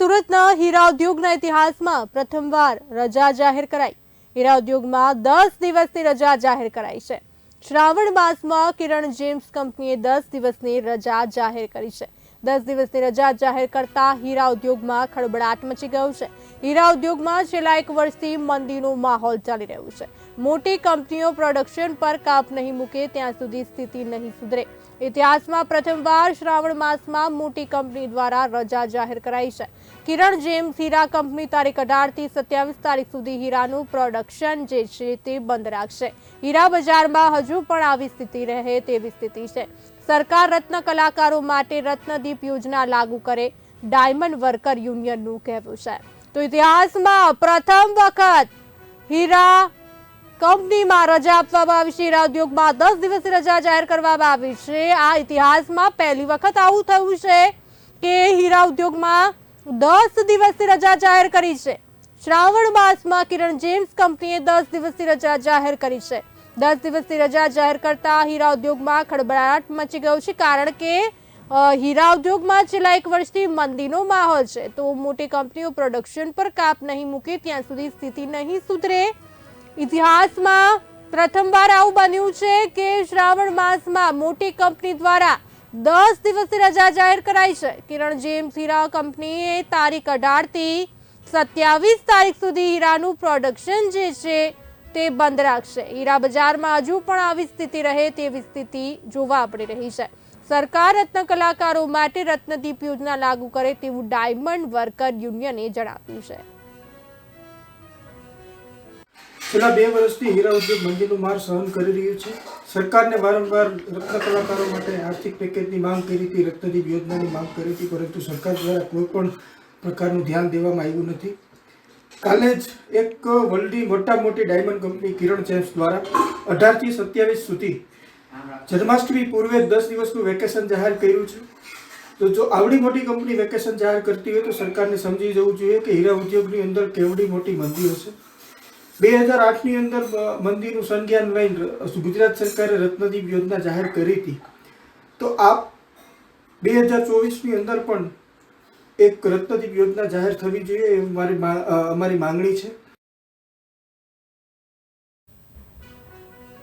સુરતના હીરા ઉદ્યોગના ઇતિહાસમાં પ્રથમવાર રજા જાહેર કરાઈ. હીરા ઉદ્યોગમાં દસ દિવસની રજા જાહેર કરાઈ છે. શ્રાવણ માસમાં કિરણ જેમ્સ કંપનીએ દસ દિવસની રજા જાહેર કરી છે. દસ દિવસની રજા જાહેર કરતા હીરા ઉદ્યોગમાં ખળબળાટ મચી ગયો છે. હીરા ઉદ્યોગમાં છેલ્લા એક વર્ષથી મંદીનો માહોલ ચાલી રહ્યો છે. મોટી કંપનીઓ પ્રોડક્શન પર કાપ નહીં મૂકે ત્યાં સુધી સ્થિતિ નહીં સુધરે. ઇતિહાસમાં પ્રથમવાર શ્રાવણ માસમાં મોટી કંપની દ્વારા રજા જાહેર કરાઈ છે. કિરણ જેમ્સ હીરા કંપની તારીખ અઢારથી સત્યાવીસ તારીખ સુધી હીરાનું પ્રોડક્શન જે છે તે બંધ રાખશે. હીરા બજારમાં હજુ પણ આવી સ્થિતિ રહે તેવી સ્થિતિ છે. સરકાર રત્ન કલાકારો માટે રત્નદીપ યોજના લાગુ કરે. ડાયમંડ વર્કર યુનિયનનું કહેવું છે. તો ઇતિહાસમાં પ્રથમ વખત હીરા કંપનીમાં રજા આપવામાં આવી છે. હીરા ઉદ્યોગમાં દસ દિવસની રજા જાહેર કરવામાં આવી છે. આ ઇતિહાસમાં પહેલી વખત આવું થયું છે કે હીરા ઉદ્યોગમાં દસ દિવસની રજા જાહેર કરી છે. શ્રાવણ માસમાં કિરણ જેમ્સ કંપનીએ દસ દિવસની રજા જાહેર કરી છે. દસ દિવસની રજા જાહેર કરતા હીરા ઉદ્યોગમાં ખળભળાટ મચી ગયો છે, કારણ કે હીરા ઉદ્યોગમાં છેલ્લા એક વર્ષથી મંદીનો માહોલ છે. તો મોટી કંપનીઓ પ્રોડક્શન પર કાપ નહીં મૂકે, ત્યાં સુધી સ્થિતિ નહીં સુધરે. ઇતિહાસમાં પ્રથમવાર આવું બન્યું છે કે શ્રાવણ માસમાં મોટી કંપની દ્વારા દસ દિવસની રજા જાહેર કરાઈ છે. કિરણ જેમ્સ હીરા કંપનીએ તારીખ અઢારથી સત્યાવીસ તારીખ સુધી હીરાનું પ્રોડક્શન જે છે તે બંધ રાખશે. હીરા બજારમાં હજુ પણ આવી સ્થિતિ રહે તેવી સ્થિતિ જોવા પડી રહી છે. સરકાર રત્ન કલાકારો માટે રત્નદીપ યોજના લાગુ કરે તેવું ડાયમંડ વર્કર યુનિયને જણાવ્યું છે. છેલ્લા બે વર્ષથી હીરા ઉદ્યોગ મંદીનું માર સહન કરી રહ્યું છે. સરકારને વારંવાર રત્ન કલાકારો માટે આર્થિક પેકેજની માંગ કરી હતી, રત્નદીપ યોજનાની માંગ કરી હતી, પરંતુ સરકાર દ્વારા કોઈ પણ પ્રકારનું ધ્યાન દેવામાં આવ્યું નથી. કાલે જ એક વર્લ્ડની મોટા મોટી ડાયમંડ કંપની કિરણ જેમ્સ દ્વારા અઢારથી સત્યાવીસ સુધી જન્માષ્ટમી પૂર્વે દસ દિવસનું વેકેશન જાહેર કર્યું છે. તો જો આવડી મોટી કંપની વેકેશન જાહેર કરતી હોય તો સરકારને સમજી જવું જોઈએ કે હીરા ઉદ્યોગની અંદર કેવડી મોટી મંદી હશે. બે હજાર આઠની અંદર મંદીનું સંજ્ઞાન લઈને ગુજરાત સરકારે રત્નદીપ યોજના જાહેર કરી હતી. તો આ બે હજાર ચોવીસની અંદર પણ એક રત્નદીપ યોજના જાહેર થવી જોઈએ એ મારી અમારી માંગણી છે.